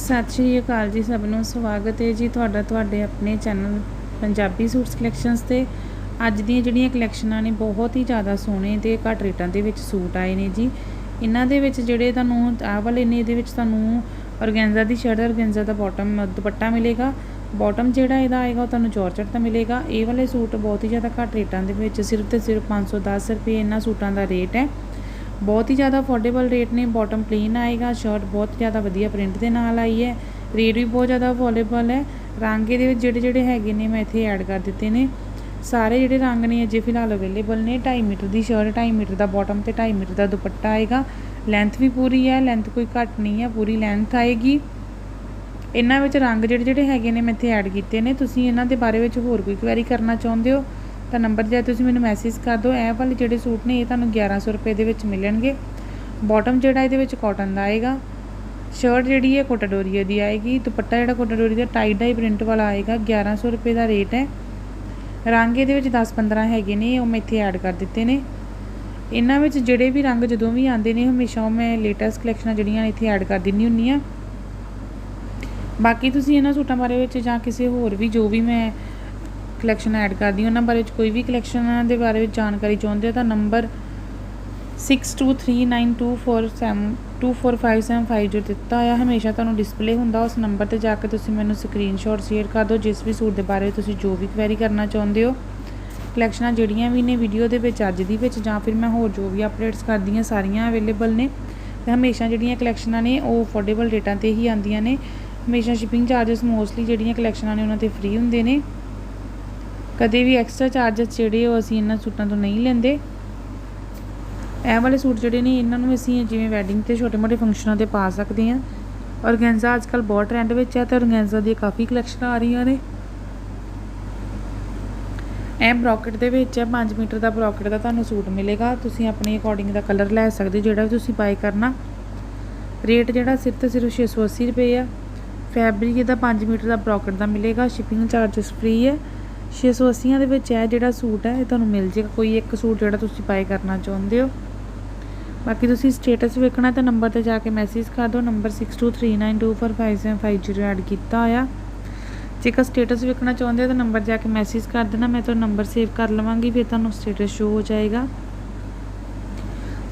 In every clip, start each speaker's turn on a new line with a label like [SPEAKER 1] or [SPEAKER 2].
[SPEAKER 1] ਸਤਿ ਸ਼੍ਰੀ ਅਕਾਲ ਜੀ ਸਭ ਨੂੰ, ਸਵਾਗਤ ਹੈ ਜੀ ਤੁਹਾਡਾ ਤੁਹਾਡੇ ਆਪਣੇ ਚੈਨਲ ਪੰਜਾਬੀ ਸੂਟਸ ਕਲੈਕਸ਼ਨਸ ਤੇ। ਅੱਜ ਦੀਆਂ ਜਿਹੜੀਆਂ ਕਲੈਕਸ਼ਨਾਂ ਨੇ ਬਹੁਤ ਹੀ ਜ਼ਿਆਦਾ ਸੋਹਣੇ ਤੇ ਘੱਟ ਰੇਟਾਂ ਦੇ ਵਿੱਚ ਸੂਟ ਆਏ ਨੇ ਜੀ। ਇਹਨਾਂ ਦੇ ਵਿੱਚ ਜਿਹੜੇ ਤੁਹਾਨੂੰ, ਆਹ ਵਾਲੇ ਨੇ, ਇਹਦੇ ਵਿੱਚ ਤੁਹਾਨੂੰ ਔਰਗੈਂਜ਼ਾ ਦੀ ਸ਼ਰਟ ਔਰਗੈਂਜ਼ਾ ਦਾ ਬਾਟਮ ਦੁਪੱਟਾ ਮਿਲੇਗਾ। ਬਾਟਮ ਜਿਹੜਾ ਇਹਦਾ ਆਏਗਾ ਉਹ ਤੁਹਾਨੂੰ ਜਾਰਜਟ ਦਾ ਮਿਲੇਗਾ। ਇਹ ਵਾਲੇ ਸੂਟ ਬਹੁਤ ਹੀ ਜ਼ਿਆਦਾ ਘੱਟ ਰੇਟਾਂ ਦੇ ਵਿੱਚ, ਸਿਰਫ ਤੇ ਸਿਰਫ 510 ਰੁਪਏ ਇਹਨਾਂ ਸੂਟਾਂ ਦਾ ਰੇਟ ਹੈ। ਬਹੁਤ ਹੀ ਜ਼ਿਆਦਾ ਅਫੋਰਡੇਬਲ ਰੇਟ ਨੇ ਬਾਟਮ ਪਲੇਨ ਆਏਗਾ ਸ਼ਰਟ ਬਹੁਤ ਜ਼ਿਆਦਾ ਵਧੀਆ ਪ੍ਰਿੰਟ ਦੇ ਨਾਲ ਆਈ ਹੈ ਰੇਟ ਵੀ ਬਹੁਤ ਜ਼ਿਆਦਾ ਅਫੋਰਡੇਬਲ ਹੈ, ਰੰਗ ਇਹਦੇ ਵਿੱਚ ਜਿਹੜੇ ਜਿਹੜੇ ਹੈਗੇ ਨੇ ਮੈਂ ਇੱਥੇ ਐਡ ਕਰ ਦਿੱਤੇ ਨੇ। ਸਾਰੇ ਜਿਹੜੇ ਰੰਗ ਨੇ ਅਜੇ ਫਿਲਹਾਲ ਅਵੇਲੇਬਲ ਨੇ 2.5 ਮੀਟਰ ਦੀ ਸ਼ਰਟ 2.5 ਮੀਟਰ ਦਾ ਬਾਟਮ ਤੇ 2.5 ਮੀਟਰ ਦਾ ਦੁਪੱਟਾ ਆਏਗਾ। ਲੈਂਥ ਵੀ ਪੂਰੀ ਹੈ ਲੈਂਥ ਕੋਈ ਘੱਟ ਨਹੀਂ ਹੈ, ਪੂਰੀ ਲੈਂਥ ਆਏਗੀ। ਇਹਨਾਂ ਵਿੱਚ ਰੰਗ ਜਿਹੜੇ ਜਿਹੜੇ ਹੈਗੇ ਨੇ ਮੈਂ ਇੱਥੇ ਐਡ ਕੀਤੇ ਨੇ, ਤੁਸੀਂ ਇਹਨਾਂ ਦੇ ਬਾਰੇ ਵਿੱਚ ਹੋਰ ਕੋਈ ਕੁਐਰੀ ਕਰਨਾ ਚਾਹੁੰਦੇ ਹੋ? ਤਾਂ ਨੰਬਰ ਜਾਂ ਤੁਸੀਂ ਮੈਨੂੰ ਮੈਸੇਜ ਕਰ ਦਿਓ, ਇਹ ਵਾਲੇ ਜਿਹੜੇ ਸੂਟ ਨੇ, ਇਹ ਤੁਹਾਨੂੰ 1100 ਰੁਪਏ ਦੇ ਵਿੱਚ ਮਿਲਣਗੇ। ਬਾਟਮ ਜਿਹੜਾ ਇਹਦੇ ਵਿੱਚ ਕਾਟਨ ਦਾ ਆਏਗਾ ਸ਼ਰਟ ਜਿਹੜੀ ਹੈ ਕੋਟਾਡੋਰੀਆ ਦੀ ਆਏਗੀ, ਦੁਪੱਟਾ ਜਿਹੜਾ ਕੋਟਾਡੋਰੀ ਦਾ ਟਾਈ ਡਾਈ ਪ੍ਰਿੰਟ ਵਾਲਾ ਆਏਗਾ 1100 ਰੁਪਏ ਦਾ ਰੇਟ ਹੈ। ਰੰਗ ਇਹਦੇ ਵਿੱਚ 10-15 ਹੈਗੇ ਨੇ, ਉਹ ਮੈਂ ਇੱਥੇ ਐਡ ਕਰ ਦਿੱਤੇ ਨੇ। ਇਹਨਾਂ ਵਿੱਚ ਜਿਹੜੇ ਵੀ ਰੰਗ ਜਦੋਂ ਵੀ ਆਉਂਦੇ ਨੇ, ਹਮੇਸ਼ਾ ਉਹ ਮੈਂ ਲੇਟੈਸਟ ਕਲੈਕਸ਼ਨਾਂ ਜਿਹੜੀਆਂ ਇੱਥੇ ਐਡ ਕਰ ਦਿੰਨੀ ਹੁੰਨੀ ਆ ਬਾਕੀ ਤੁਸੀਂ ਇਹਨਾਂ ਸੂਟਾਂ ਬਾਰੇ ਵਿੱਚ ਜਾਂ ਕਿਸੇ ਹੋਰ ਵੀ, ਜੋ ਵੀ ਮੈਂ ਕਲੈਕਸ਼ਨ ਐਡ ਕਰਦੀ ਉਹਨਾਂ ਬਾਰੇ ਵਿੱਚ ਕੋਈ ਵੀ ਕਲੈਕਸ਼ਨ ਦੇ ਬਾਰੇ ਵਿੱਚ ਜਾਣਕਾਰੀ ਚਾਹੁੰਦੇ ਹੋ ਤਾਂ ਨੰਬਰ 623924724575 ਜੋ ਦਿੱਤਾ ਹੋਇਆ ਹਮੇਸ਼ਾ ਤੁਹਾਨੂੰ ਡਿਸਪਲੇ ਹੁੰਦਾ, ਉਸ ਨੰਬਰ ਤੇ ਜਾ ਕੇ ਤੁਸੀਂ ਮੈਨੂੰ ਸਕਰੀਨਸ਼ਾਟ ਸ਼ੇਅਰ ਕਰ ਦਿਓ, ਜਿਸ ਵੀ ਸੂਟ ਦੇ ਬਾਰੇ ਤੁਸੀਂ ਜੋ ਵੀ ਕੁਐਰੀ ਕਰਨਾ ਚਾਹੁੰਦੇ ਹੋ। ਕਲੈਕਸ਼ਨਾਂ ਜਿਹੜੀਆਂ ਵੀ ਨੇ ਵੀਡੀਓ ਦੇ ਵਿੱਚ, ਅੱਜ ਦੀ ਵਿੱਚ, ਜਾਂ ਫਿਰ ਮੈਂ ਹੋਰ ਜੋ ਵੀ ਅਪਡੇਟਸ ਕਰਦੀ ਹਾਂ ਸਾਰੀਆਂ ਅਵੇਲੇਬਲ ਨੇ। ਤੇ ਹਮੇਸ਼ਾ ਜਿਹੜੀਆਂ ਕਲੈਕਸ਼ਨਾਂ ਨੇ, ਉਹ ਅਫੋਰਡੇਬਲ ਰੇਟਾਂ ਤੇ ਹੀ ਆਉਂਦੀਆਂ ਨੇ। ਹਮੇਸ਼ਾ ਸ਼ਿਪਿੰਗ ਚਾਰजेस ਮੋਸਟਲੀ ਜਿਹੜੀਆਂ ਕਲੈਕਸ਼ਨਾਂ ਨੇ, ਉਹਨਾਂ ਤੇ ਫ੍ਰੀ ਹੁੰਦੇ ਨੇ। ਕਦੇ ਵੀ ਐਕਸਟਰਾ ਚਾਰजेस ਜਿਹੜੇ ਉਹ ਅਸੀਂ ਇਹਨਾਂ ਸੂਟਾਂ ਤੋਂ ਨਹੀਂ ਲੈਂਦੇ। ਇਹ ਵਾਲੇ ਸੂਟ ਜਿਹੜੇ ਨੇ, ਇਹਨਾਂ ਨੂੰ ਅਸੀਂ ਜਿਵੇਂ ਵੈਡਿੰਗ ਤੇ ਛੋਟੇ-ਮੋਟੇ ਫੰਕਸ਼ਨਾਂ ਤੇ ਪਾ ਸਕਦੇ ਹਾਂ। ਔਰਗੈਂਜ਼ਾ ਅੱਜਕੱਲ ਬਹੁਤ ਟ੍ਰੈਂਡ ਵਿੱਚ ਹੈ ਤੇ ਔਰਗੈਂਜ਼ਾ ਦੀ ਕਾਫੀ ਕਲੈਕਸ਼ਨ ਆ ਰਹੀਆਂ ਨੇ। ਇਹ ਬ੍ਰੌਕਟ ਦੇ ਵਿੱਚ ਹੈ 5 ਮੀਟਰ ਦਾ ਬ੍ਰੌਕਟ ਦਾ ਤੁਹਾਨੂੰ ਸੂਟ ਮਿਲੇਗਾ। ਤੁਸੀਂ ਆਪਣੇ ਅਕੋਰਡਿੰਗ ਦਾ ਕਲਰ ਲੈ ਸਕਦੇ ਜਿਹੜਾ ਵੀ ਤੁਸੀਂ ਬਾਈ ਕਰਨਾ। ਰੇਟ ਜਿਹੜਾ ਸਿਰਫ ਤੇ ਸਿਰਫ 680 ਰੁਪਏ ਆ। ਫੈਬਰਿਕ ਇਹਦਾ 5 ਮੀਟਰ ਦਾ ਬ੍ਰੌਕਟ ਦਾ ਮਿਲੇਗਾ। ਸ਼ਿਪਿੰਗ ਚਾਰजेस ਫ੍ਰੀ ਹੈ। 680 ਦੇ ਵਿੱਚ ਇਹ ਜਿਹੜਾ ਸੂਟ ਹੈ, ਇਹ ਤੁਹਾਨੂੰ ਮਿਲ ਜੇਗਾ। ਕੋਈ ਇੱਕ ਸੂਟ ਜਿਹੜਾ ਤੁਸੀਂ ਬਾਈ ਕਰਨਾ ਚਾਹੁੰਦੇ ਹੋ। ਬਾਕੀ ਤੁਸੀਂ ਸਟੇਟਸ ਵੇਖਣਾ ਤਾਂ ਨੰਬਰ ਤੇ ਜਾ ਕੇ ਮੈਸੇਜ ਕਰ ਦਿਓ। ਨੰਬਰ 6239245750 ਐਡ ਕੀਤਾ ਹੋਇਆ। ਜੇਕਰ ਸਟੇਟਸ ਵੇਖਣਾ ਚਾਹੁੰਦੇ ਹੋ ਤਾਂ ਨੰਬਰ ਜਾ ਕੇ ਮੈਸੇਜ ਕਰ ਦੇਣਾ। ਮੈਂ ਤੁਹਾਨੂੰ ਨੰਬਰ ਸੇਵ ਕਰ ਲਵਾਂਗੀ, ਫਿਰ ਤੁਹਾਨੂੰ ਸਟੇਟਸ ਸ਼ੋ ਹੋ ਜਾਏਗਾ।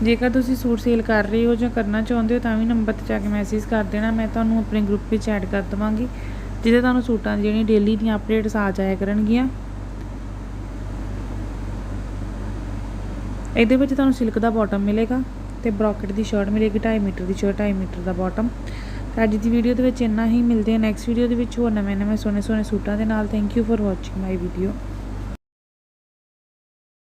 [SPEAKER 1] ਜੇਕਰ ਤੁਸੀਂ ਸੂਟ ਸੇਲ ਕਰ ਰਹੇ ਹੋ ਜਾਂ ਕਰਨਾ ਚਾਹੁੰਦੇ ਹੋ ਤਾਂ ਵੀ ਨੰਬਰ ਤੇ ਜਾ ਕੇ ਮੈਸੇਜ ਕਰ ਦੇਣਾ। ਮੈਂ ਤੁਹਾਨੂੰ ਆਪਣੇ ਗਰੁੱਪ ਵਿੱਚ ਐਡ ਕਰ ਦਵਾਂਗੀ। ਜਿਹਦੇ ਤੁਹਾਨੂੰ ਸੂਟਾਂ ਦੀ ਜਿਹੜੀਆਂ ਡੇਲੀ ਦੀਆਂ ਅਪਡੇਟਸ ਆ ਜਾਇਆ ਕਰਨਗੀਆਂ। ਇਹਦੇ ਵਿੱਚ ਤੁਹਾਨੂੰ ਸਿਲਕ ਦਾ ਬਾਟਮ ਮਿਲੇਗਾ ਤੇ ਬ੍ਰੋਕਟ ਦੀ ਸ਼ਰਟ ਮਿਲੇਗੀ 2.5 ਮੀਟਰ ਦੀ ਸ਼ਰਟ 2.5 ਮੀਟਰ ਦਾ ਬਾਟਮ ਅੱਜ ਦੀ ਵੀਡੀਓ ਦੇ ਵਿੱਚ ਇੰਨਾ ਹੀ, ਮਿਲਦੇ ਆ ਨੈਕਸਟ ਵੀਡੀਓ ਦੇ ਵਿੱਚ ਹੋਰ ਨਵੇਂ ਨਵੇਂ ਸੋਹਣੇ ਸੋਹਣੇ ਸੂਟਾਂ ਦੇ ਨਾਲ। Thank you for watching my video